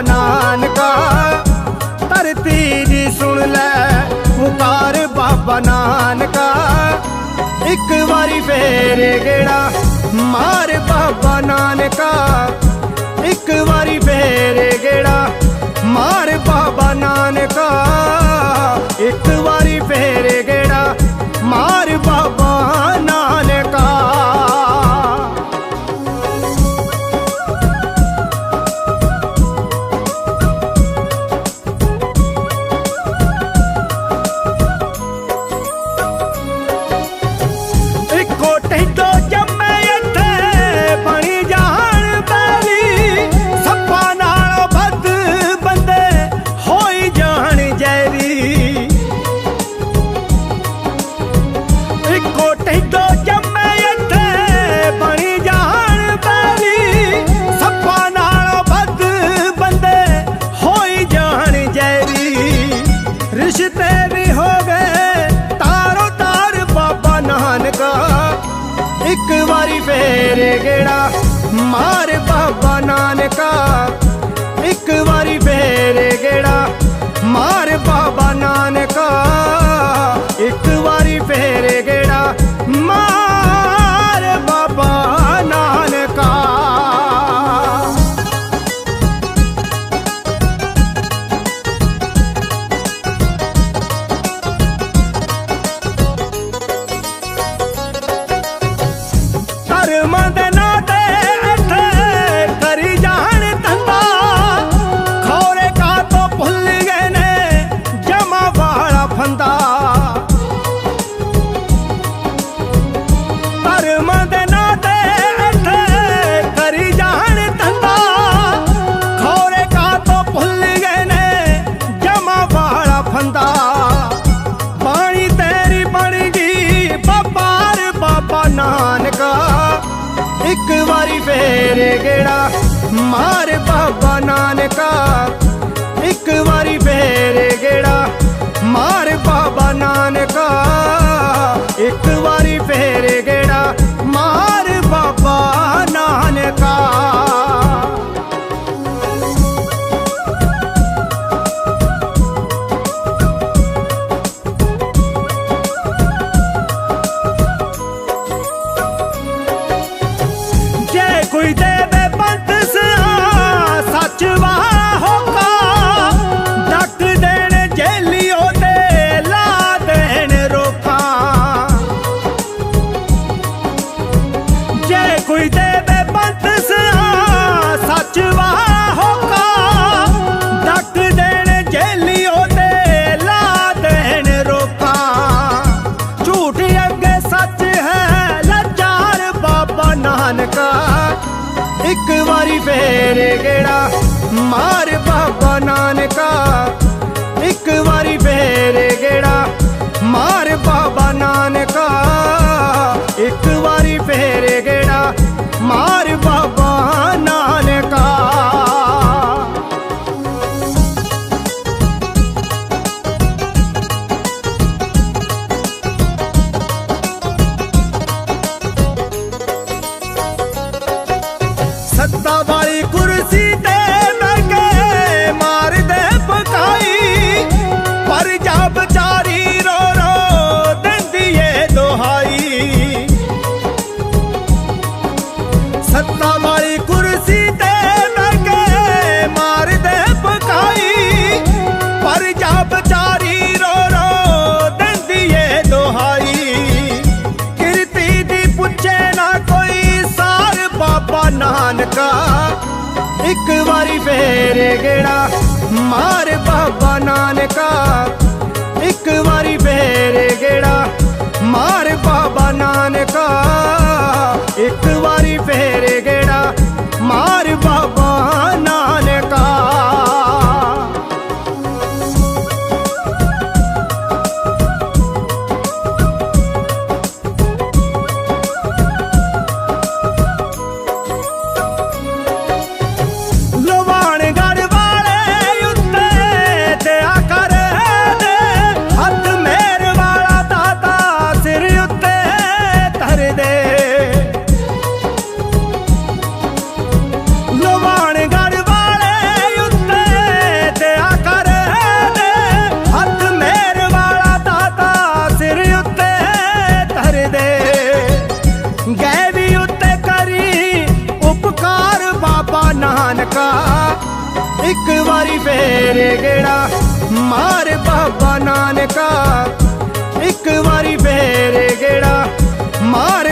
ਨਾਨਕਾ। ਧਰਤੀ ਦੀ ਸੁਣ ਲੈ, ਪੁਕਾਰ ਬਾਬਾ ਨਾਨਕਾ। ਇੱਕ ਵਾਰੀ ਫੇਰ ਗੇੜਾ ਮਾਰ ਬਾਬਾ ਨਾਨਕਾ। ਇੱਕ ਵਾਰੀ ਫੇਰ ਗੇੜਾ ਮਾਰ ਬਾਬਾ ਨਾਨਕਾ। ਇੱਕ ਵਾਰੀ ਫੇਰ ਗੇੜਾ ਮਾਰ ਬਾਬਾ ਨਾਨਕਾ। ਇੱਕ ਵਾਰੀ ਫੇਰ ਗੇੜਾ। ਮਾਰ ਬਾਬਾ ਨਾਨਕਾ ਸੱਚ ਵਾਹ ਹੋਕਾ। ਡੱਕ ਦੇਣ ਲਾ ਦੇਣ ਰੋਕਾ। ਝੂਠ ਅੱਗੇ ਸੱਚ ਹੈ, ਲਾਚਾਰ ਬਾਬਾ ਨਾਨਕਾ। ਇੱਕ ਵਾਰੀ ਫੇਰ ਗੇੜਾ ਮਾਰ ਬਾਬਾ ਨਾਨਕਾ। ਇੱਕ ਵਾਰੀ ਫੇਰ ਗੇੜਾ। ਮਾਂ ਇੱਕ ਵਾਰੀ ਫੇਰ ਗੇੜਾ ਮਾਰ ਬਾਬਾ ਨਾਨਕਾ। ਇੱਕ ਵਾਰੀ ਫੇਰ ਗੇੜਾ ਮਾਰ